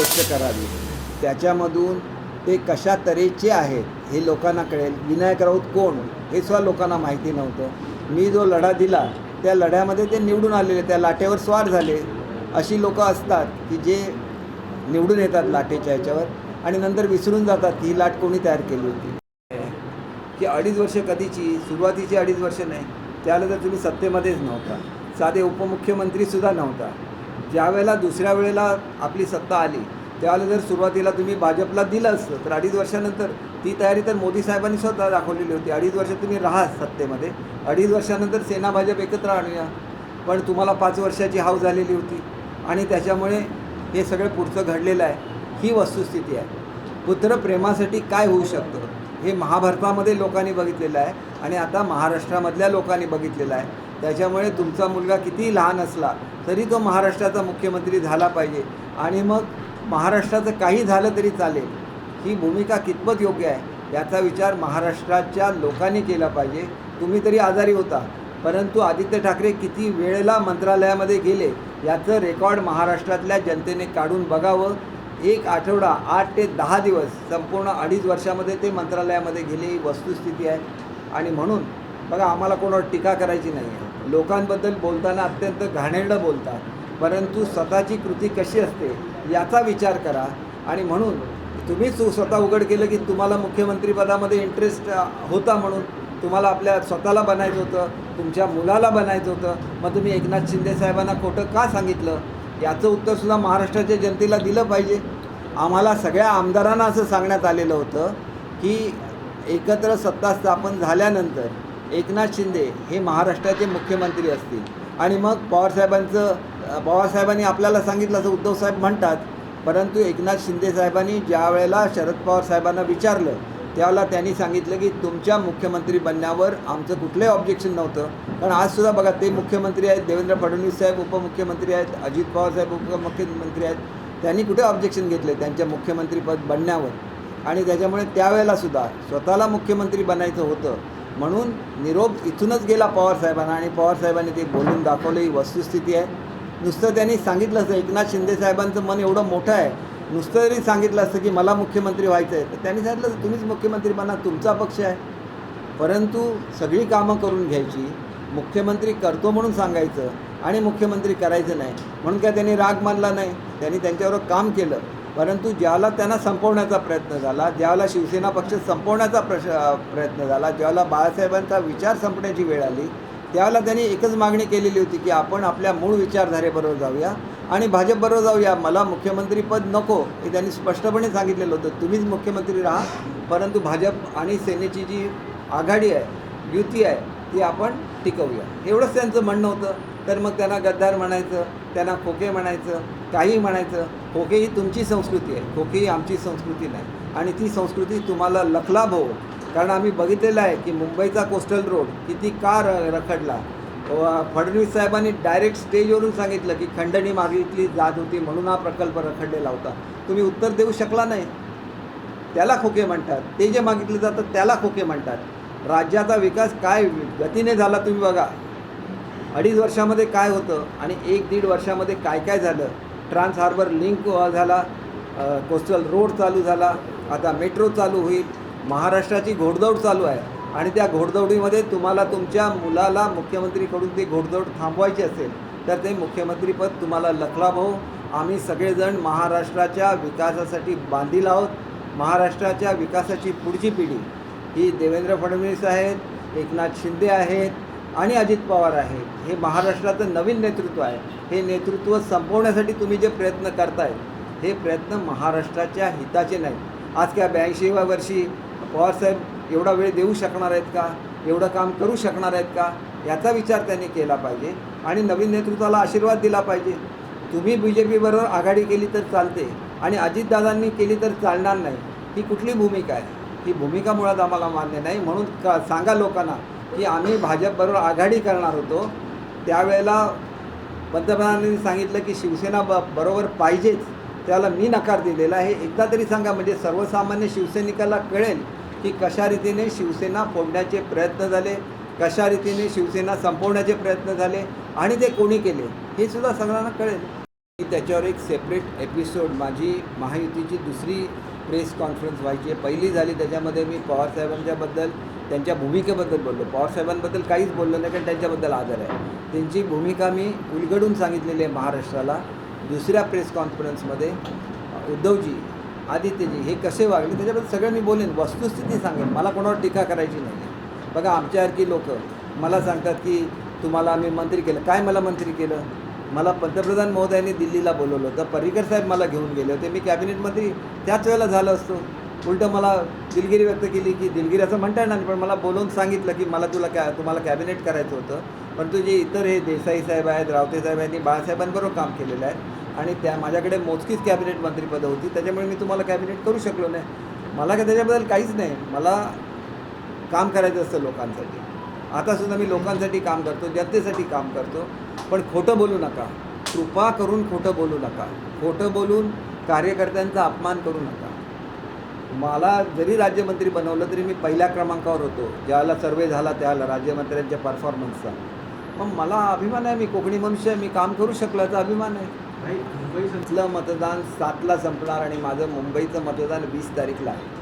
स्वच्छ करावी. त्याच्यामधून ते कशा तऱ्हेचे आहेत हे लोकांना कळेल. विनायक राऊत कोण? हे सुद्धा लोकांना माहिती नव्हतं. मी जो लढा दिला त्या लढ्यामध्ये ते निवडून आलेले त्या लाटेवर स्वार झाले. अशी लोकं असतात की जे निवडून येतात लाटेच्या ह्याच्यावर आणि नंतर विसरून जातात. ही लाट कोणी तयार केली होती? की अडीच वर्ष कधीची? सुरुवातीची अडीच वर्ष नाही. त्याला तर तुम्ही सत्तेमध्येच नव्हता. साधे उपमुख्यमंत्रीसुद्धा नव्हता. ज्यावेळेला दुसऱ्या वेळेला आपली सत्ता आली त्यावेळेला जर सुरुवातीला तुम्ही भाजपला दिलं असतं तर अडीच वर्षानंतर ती तयारी तर मोदी साहेबांनी स्वतः दाखवलेली होती. अडीच वर्ष तुम्ही राहा सत्तेमध्ये. अडीच वर्षानंतर सेना भाजप एकत्र आणूया. पण तुम्हाला पाच वर्षाची हाव झालेली होती आणि त्याच्यामुळे हे सगळं पुढचं घडलेलं आहे. ही वस्तुस्थिती आहे. पुत्र प्रेमासाठी काय होऊ शकतं? हे महाभारतामध्ये लोकांनी बघितलेलं आहे आणि आता महाराष्ट्रामधल्या लोकांनी बघितलेलं आहे. त्याच्यामुळे तुमचा मुलगा कितीही लहान असला तरी तो महाराष्ट्राचा मुख्यमंत्री झाला पाहिजे. आणि मग महाराष्ट्राचं काही झालं तरी चालेल. ही भूमिका कितपत योग्य आहे याचा विचार महाराष्ट्राच्या लोकांनी केला पाहिजे. तुम्ही तरी आजारी होता परंतु आदित्य ठाकरे किती वेळेला मंत्रालयामध्ये गेले याचं रेकॉर्ड महाराष्ट्रातल्या जनतेने काढून बघावं. एक आठवडा आठ ते दहा दिवस संपूर्ण अडीच वर्षामध्ये ते मंत्रालयामध्ये गेले ही वस्तुस्थिती आहे. आणि म्हणून बघा आम्हाला कोणावर टीका करायची नाही आहे लोकांबद्दल बोलताना अत्यंत घाणेरडं बोलतात. परंतु स्वतःची कृती कशी असते याचा विचार करा. आणि म्हणून तुम्हीच स्वतः उघड केलं की तुम्हाला मुख्यमंत्रीपदामध्ये इंटरेस्ट होता म्हणून तुम्हाला आपल्या स्वतःला बनायचं होतं तुमच्या मुलाला बनायचं होतं. मग तुम्ही एकनाथ शिंदे साहेबांना खोटं का सांगितलं? याचं उत्तरसुद्धा महाराष्ट्राच्या जनतेला दिलं पाहिजे. आम्हाला सगळ्या आमदारांना असं सांगण्यात आलेलं होतं की एकत्र सत्ता स्थापन झाल्यानंतर एकनाथ शिंदे हे महाराष्ट्राचे मुख्यमंत्री असतील. आणि मग पवारसाहेबांचं पवारसाहेबांनी आपल्याला सांगितलं असं उद्धवसाहेब म्हणतात परंतु एकनाथ शिंदे साहेबांनी ज्या वेळेला शरद पवार साहेबांना विचारलं त्यावेळेला त्यांनी सांगितलं की तुमच्या मुख्यमंत्री बनण्यावर आमचं कुठलंही ऑब्जेक्शन नव्हतं. कारण आजसुद्धा बघा ते मुख्यमंत्री आहेत देवेंद्र फडणवीस साहेब उपमुख्यमंत्री आहेत अजित पवार साहेब उपमुख्यमंत्री आहेत त्यांनी कुठे ऑब्जेक्शन घेतले त्यांच्या मुख्यमंत्रीपद बनण्यावर? आणि त्याच्यामुळे त्यावेळेला सुद्धा स्वतःला मुख्यमंत्री बनायचं होतं. म्हणून निरोप इथूनच गेला पवारसाहेबांना आणि पवारसाहेबांनी ते बोलून दाखवलं ही वस्तुस्थिती आहे. नुसतं त्यांनी सांगितलं असतं एकनाथ शिंदे साहेबांचं मन एवढं मोठं आहे. नुसतं जरी सांगितलं असतं की मला मुख्यमंत्री व्हायचं आहे. तर त्यांनी सांगितलं तुम्हीच मुख्यमंत्री बना तुमचा पक्ष आहे. परंतु सगळी कामं करून घ्यायची. मुख्यमंत्री करतो म्हणून सांगायचं आणि मुख्यमंत्री करायचं नाही. म्हणून काय त्यांनी राग मानला नाही. त्यांनी त्यांच्यावर काम केलं. परंतु ज्याला त्यांना संपवण्याचा प्रयत्न झाला ज्यावेळेला शिवसेना पक्ष संपवण्याचा प्रश प्रयत्न झाला ज्यावेळेला बाळासाहेबांचा विचार संपण्याची वेळ आली त्यावेळेला त्यांनी एकच मागणी केलेली होती की आपण आपल्या मूळ विचारधारेबरोबर जाऊया आणि भाजपबरोबर जाऊया. मला मुख्यमंत्रीपद नको हे त्यांनी स्पष्टपणे सांगितलेलं होतं. तुम्हीच मुख्यमंत्री राहा परंतु भाजप आणि सेनेची जी आघाडी आहे युती आहे ती आपण टिकवूया. एवढंच त्यांचं म्हणणं होतं. तर मग त्यांना गद्दार म्हणायचं त्यांना खोके म्हणायचं काही म्हणायचं खोके ही तुमची संस्कृती आहे खोके ही आमची संस्कृती नाही. आणि ती संस्कृती तुम्हाला लखलाभ हो कारण आम्ही बघितलेलं आहे की मुंबईचा कोस्टल रोड किती का र रखडला. फडणवीस साहेबांनी डायरेक्ट स्टेजवरून सांगितलं की खंडणी मागितली जात होती म्हणून हा प्रकल्प रखडलेला होता. तुम्ही उत्तर देऊ शकला नाही. त्याला खोके म्हणतात. ते जे मागितले जातं त्याला खोके म्हणतात. राज्याचा विकास काय गतीने झाला तुम्ही बघा. अडीच वर्षामध्ये काय होतं आणि एक दीड वर्षामध्ये काय काय झालं? ट्रान्स हार्बर लिंक झाला कोस्टल रोड चालू झाला आता मेट्रो चालू होईल महाराष्ट्राची घोडदौड चालू आहे आणि त्या घोडदौडीमध्ये तुम्हाला तुमच्या मुलाला मुख्यमंत्रीकडून ती घोडदौड थांबवायची असेल तर ते मुख्यमंत्रीपद तुम्हाला लखला भाऊ. आम्ही सगळेजण महाराष्ट्राच्या विकासासाठी बांधील आहोत. महाराष्ट्राच्या विकासाची पुढची पिढी ही देवेंद्र फडणवीस आहेत एकनाथ शिंदे आहेत आणि अजित पवार आहेत हे महाराष्ट्राचं नवीन नेतृत्व आहे. हे नेतृत्व संपवण्यासाठी तुम्ही जे प्रयत्न करताय हे प्रयत्न महाराष्ट्राच्या हिताचे नाहीत. आज काय ब्याऐंशीव्या वर्षी पवारसाहेब एवढा वेळ देऊ शकणार आहेत का? एवढं काम करू शकणार आहेत का? याचा विचार त्यांनी केला पाहिजे आणि नवीन नेतृत्वाला आशीर्वाद दिला पाहिजे. तुम्ही बी जे पीबरोबर आघाडी केली तर चालते आणि अजितदादांनी केली तर चालणार नाही. ही कुठली भूमिका आहे? ही भूमिका मुळात आम्हाला मान्य नाही. म्हणून का सांगा लोकांना की आम्ही भाजपबरोबर आघाडी करणार होतो. त्यावेळेला पंतप्रधानांनी सांगितलं की शिवसेना ब बरोबर पाहिजेच. त्याला मी नकार दिलेला आहे. एकदा तरी सांगा म्हणजे सर्वसामान्य शिवसैनिकाला कळेल की कशा रीतीने शिवसेना फोडण्याचे प्रयत्न झाले कशा रीतीने शिवसेना संपवण्याचे प्रयत्न झाले आणि ते कोणी केले हे सुद्धा सगळ्यांना कळेल. मी त्याच्यावर एक सेपरेट एपिसोड माझी महायुतीची दुसरी प्रेस कॉन्फरन्स व्हायची. आहे पहिली झाली त्याच्यामध्ये मी पवारसाहेबांच्याबद्दल त्यांच्या भूमिकेबद्दल बोललो. पवारसाहेबांबद्दल काहीच बोललो नाही कारण त्यांच्याबद्दल आदर आहे. त्यांची भूमिका मी उलगडून सांगितलेली आहे महाराष्ट्राला. दुसऱ्या प्रेस कॉन्फरन्समध्ये उद्धवजी आदित्यजी हे कसे वागले त्याच्याबद्दल सगळं मी बोलेन. वस्तुस्थिती सांगेन. मला कोणावर टीका करायची नाही आहे बघा आमच्यासारखी लोक मला सांगतात की तुम्हाला आम्ही मंत्री केलं. काय मला मंत्री केलं? मला पंतप्रधान महोदयांनी दिल्लीला बोलवलं होतं. पर्रिकर साहेब मला घेऊन गेले होते. मी कॅबिनेट मंत्री त्याच वेळेला झालं असतो. उलटं मला दिलगिरी व्यक्त केली की दिलगिरी असं म्हणता येणार नाही पण मला बोलवून सांगितलं की मला तुला कॅ तुम्हाला कॅबिनेट करायचं होतं. परंतु जे इतर हे देसाई साहेब आहेत रावते साहेब यांनी बाळासाहेबांबरोबर काम केलेलं आहे. आणि त्या माझ्याकडे मोजकीच कॅबिनेट मंत्रीपदं होती. त्याच्यामुळे मी तुम्हाला कॅबिनेट करू शकलो नाही. मला काय त्याच्याबद्दल काहीच नाही. मला काम करायचं असतं लोकांसाठी. आतासुद्धा मी लोकांसाठी काम करतो जनतेसाठी काम करतो. पण खोटं बोलू नका. कृपा करून खोटं बोलू नका. खोटं बोलून कार्यकर्त्यांचा अपमान करू नका. मला जरी राज्यमंत्री बनवलं तरी मी पहिल्या क्रमांकावर होतो. ज्यावेळेला सर्वे झाला त्यावेळेला राज्यमंत्र्यांच्या परफॉर्मन्सचा मग मला अभिमान आहे. मी कोकणी मनुष्य आहे. मी काम करू शकलो याचा अभिमान आहे. इथलं मतदान सातला संपणार आणि माझं मुंबईचं मतदान वीस तारीखला आहे.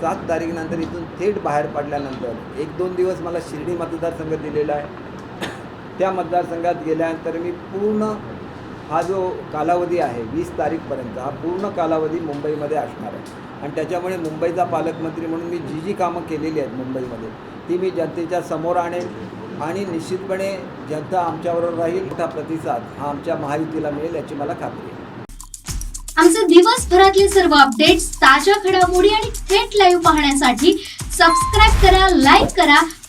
सात तारीखनंतर इथून थेट बाहेर पडल्यानंतर एक दोन दिवस मला शिर्डी मतदारसंघ दिलेला आहे. त्या मतदारसंघात गेल्यानंतर मी पूर्ण हा जो कालावधी आहे वीस तारीखपर्यंत हा पूर्ण कालावधी मुंबईमध्ये असणार आहे. आणि त्याच्यामुळे मुंबईचा पालकमंत्री म्हणून मी जी जी कामं केलेली आहेत मुंबईमध्ये ती मी जनतेच्या समोर आणेन आणि निश्चितपणे जनता आमच्याबरोबर राहील. मोठा प्रतिसाद हा आमच्या महायुतीला मिळेल याची मला खात्री आहे. आमचे दिवसभरातले सर्व अपडेट्स ताज्या घडामोडी आणि थेट लाईव्ह पाहण्यासाठी सबस्क्राईब करा लाईक करा